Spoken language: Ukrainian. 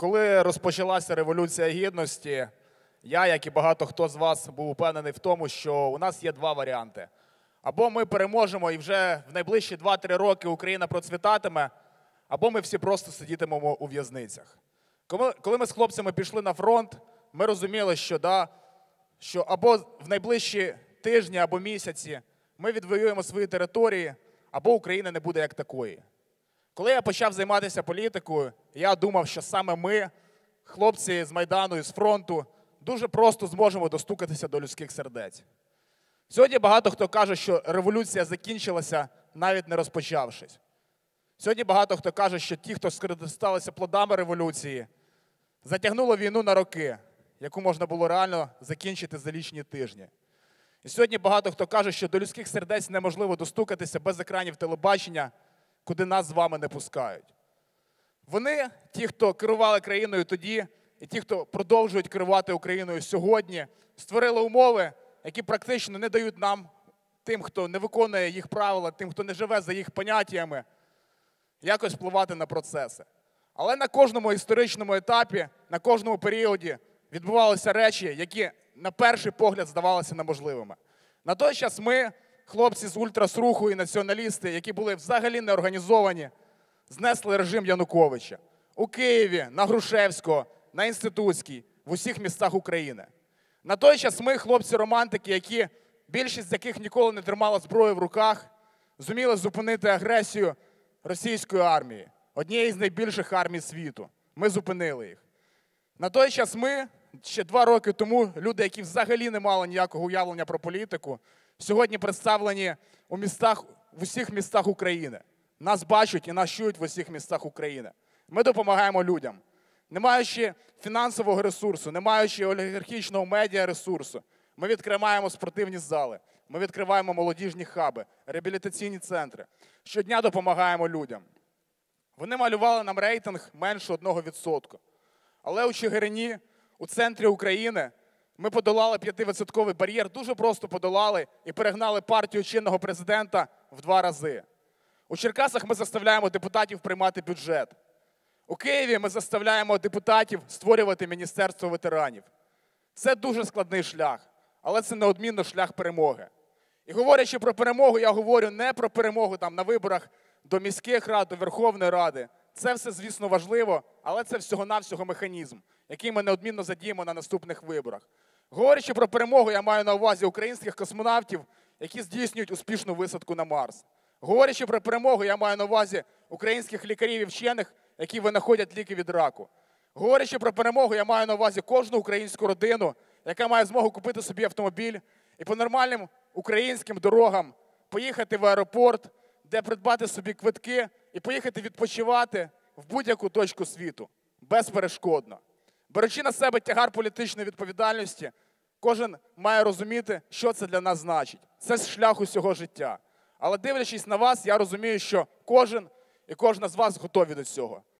Коли розпочалася Революція Гідності, я, як і багато хто з вас, був упевнений в тому, що у нас є два варіанти. Або ми переможемо і вже в найближчі 2-3 роки Україна процвітатиме, або ми всі просто сидітимемо у в'язницях. Коли, ми з хлопцями пішли на фронт, ми розуміли, що, да, що або в найближчі тижні або місяці ми відвоюємо свої території, або України не буде як такої. Коли я почав займатися політикою, я думав, що саме ми, хлопці з Майдану і з фронту, дуже просто зможемо достукатися до людських сердець. Сьогодні багато хто каже, що революція закінчилася, навіть не розпочавшись. Сьогодні багато хто каже, що ті, хто скористалися плодами революції, затягнули війну на роки, яку можна було реально закінчити за лічні тижні. І сьогодні багато хто каже, що до людських сердець неможливо достукатися без екранів телебачення, куди нас з вами не пускають. Вони, ті, хто керували країною тоді, і ті, хто продовжують керувати Україною сьогодні, створили умови, які практично не дають нам, тим, хто не виконує їх правила, тим, хто не живе за їх поняттями, якось впливати на процеси. Але на кожному історичному етапі, на кожному періоді відбувалися речі, які на перший погляд здавалися неможливими. На той час ми, хлопці з ультрасруху і націоналісти, які були взагалі не організовані, знесли режим Януковича у Києві, на Грушевського, на Інститутській, в усіх містах України. На той час ми, хлопці-романтики, які більшість з яких ніколи не тримала зброю в руках, зуміли зупинити агресію російської армії, однієї з найбільших армій світу. Ми зупинили їх. На той час ми, ще два роки тому, люди, які взагалі не мали ніякого уявлення про політику, сьогодні представлені у містах, в усіх містах України. Нас бачать і нас чують в усіх містах України. Ми допомагаємо людям. Не маючи фінансового ресурсу, не маючи олігархічного медіа ресурсу, ми відкриваємо спортивні зали, ми відкриваємо молодіжні хаби, реабілітаційні центри. Щодня допомагаємо людям. Вони малювали нам рейтинг менше 1%. Але у Чигирині, у центрі України, ми подолали 5% бар'єр, дуже просто подолали і перегнали партію чинного президента в два рази. У Черкасах ми заставляємо депутатів приймати бюджет. У Києві ми заставляємо депутатів створювати Міністерство ветеранів. Це дуже складний шлях, але це неодмінно шлях перемоги. І говорячи про перемогу, я говорю не про перемогу там на виборах до міських рад, до Верховної Ради. Це все, звісно, важливо, але це всього-навсього механізм, який ми неодмінно задіємо на наступних виборах. Говорячи про перемогу, я маю на увазі українських космонавтів, які здійснюють успішну висадку на Марс. Говорячи про перемогу, я маю на увазі українських лікарів і вчених, які винаходять ліки від раку. Говорячи про перемогу, я маю на увазі кожну українську родину, яка має змогу купити собі автомобіль і по нормальним українським дорогам поїхати в аеропорт, де придбати собі квитки і поїхати відпочивати в будь-яку точку світу безперешкодно. Беручи на себе тягар політичної відповідальності, кожен має розуміти, що це для нас значить. Це шлях усього життя. Але дивлячись на вас, я розумію, що кожен і кожна з вас готові до цього.